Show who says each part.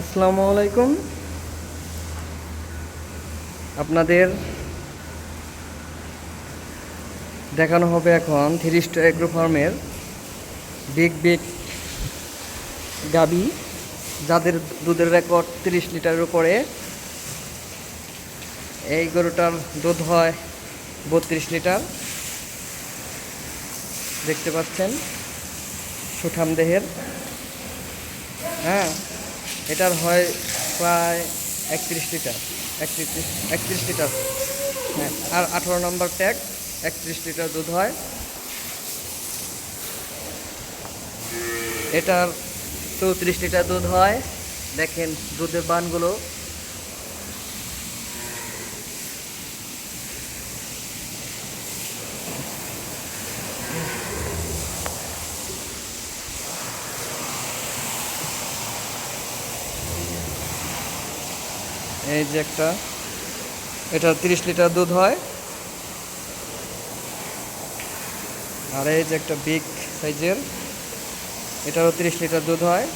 Speaker 1: আসসালামু আলাইকুম। আপনাদের দেখানো হবে এখন থ্রি স্টার এগ্রো ফার্মের বিগ বিগ গাবি, যাদের দুধের রেকর্ড তিরিশ লিটারের উপরে। এই গরুটার দুধ হয় বত্রিশ লিটার। দেখতে পাচ্ছেন? সুঠাম দেহের। হ্যাঁ। এটার হয় প্রায় একত্রিশ লিটার। একত্রিশ একত্রিশ লিটার। হ্যাঁ আর আঠারো নম্বর ট্যাগ, একত্রিশ লিটার দুধ হয়। এটার চৌত্রিশ লিটার দুধ হয়। দেখেন দুধের বানগুলো এই যে একটা, এটা তিরিশ লিটার দুধ হয়। আর এই যে একটা বিগ সাইজের এটারও তিরিশ লিটার দুধ হয়।